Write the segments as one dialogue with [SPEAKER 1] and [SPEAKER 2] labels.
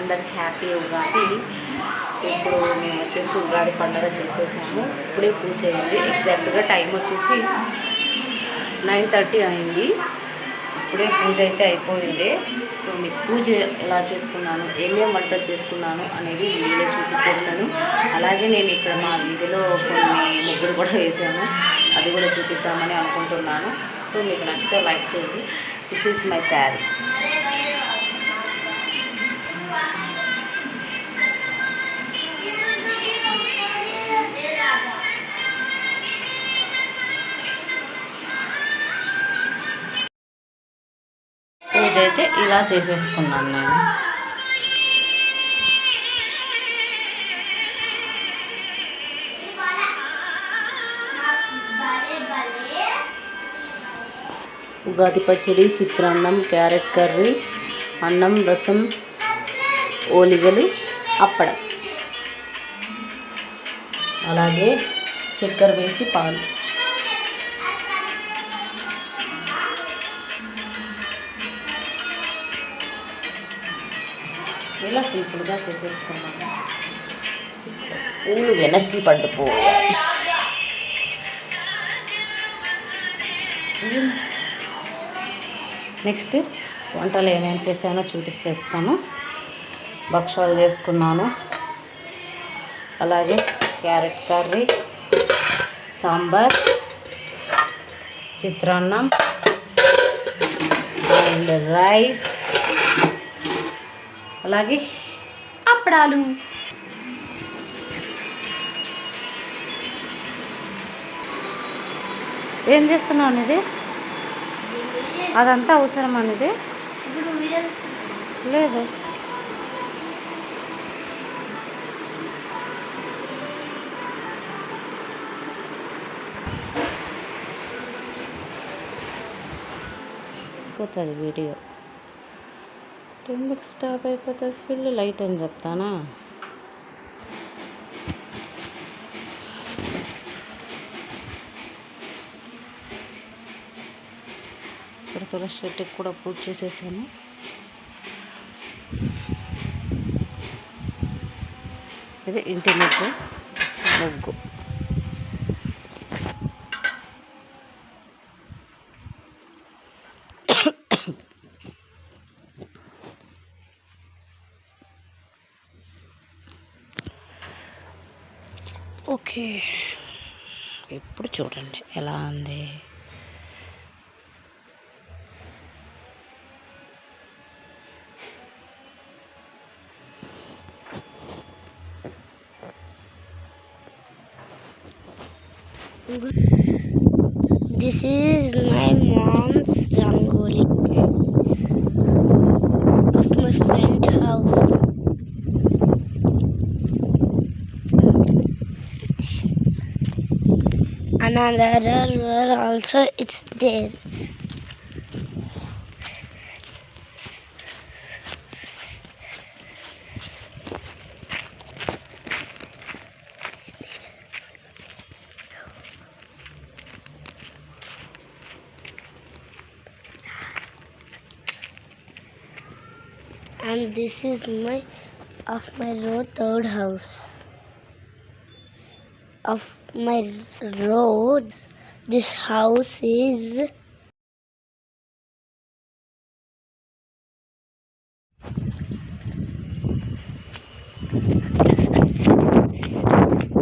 [SPEAKER 1] అందరికి హ్యాపీ ఉగాది. ఇప్పుడు మేము వచ్చేసి ఉగాది పండుగ చేసేసాము. ఇప్పుడే పూజ అయింది. ఎగ్జాక్ట్గా టైం వచ్చేసి నైన్ థర్టీ అయింది. ఇప్పుడే పూజ అయితే అయిపోయింది. సో మీకు పూజ ఎలా చేసుకున్నాను ఏమేమి వంటలు చేసుకున్నాను అనేది వీడియోలో చూపించేస్తాను. అలాగే నేను ఇక్కడ మా వీధిలో కొన్ని ముగ్గురు కూడా వేసాను. అది కూడా చూపిద్దామని అనుకుంటున్నాను. సో మీకు నచ్చితే లైక్ చేయండి. దిస్ ఈజ్ మై శారీ పూజ అయితే ఇలా చేసేసుకున్నాను నేను. ఉగాది పచ్చడి చిత్రాన్నం క్యారెట్ కర్రీ అన్నం రసం ఓలిగలు అప్పడం. అలాగే చక్కెర వేసి పాలు. ఇలా సింపుల్గా చేసేసుకున్నాను పూలు వెనక్కి పండుపో. నెక్స్ట్ వంటలు ఏమేమి చేశానో చూపిస్తేస్తాను భక్షాలు చేసుకున్నాను. అలాగే క్యారెట్ కర్రీ సాంబార్ చిత్రాన్నం అండ్ రైస్ అలాగే అప్పడాలు. ఏం చేస్తున్నావు అనేది అదంతా అవసరం అనేది లేదు. పోతుంది వీడియో. ఎందుకు స్టాప్ అయిపోతుంది? ఫుల్ లైట్ అని చెప్తానా? ఇక్కడ తులసి కూడా పూజ చేసేసాను. ఇది ఇంటి ముగ్గు. ముగ్గు. ఓకే. ఇప్పుడు చూడండి ఎలా ఉంది?
[SPEAKER 2] This is my mom's Another one also it's there. And this is my of my row third house. Of my road, this house is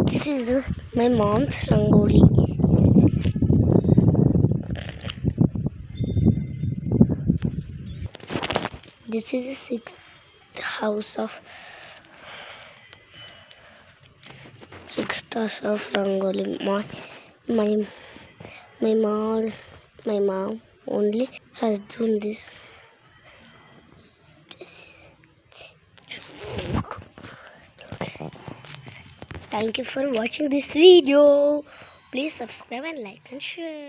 [SPEAKER 2] This is my mom's rangoli. This is the sixth house of sixth stars of rangoli. My my my mom my mom only has done this. Thank you for watching this video. Please subscribe and like and share.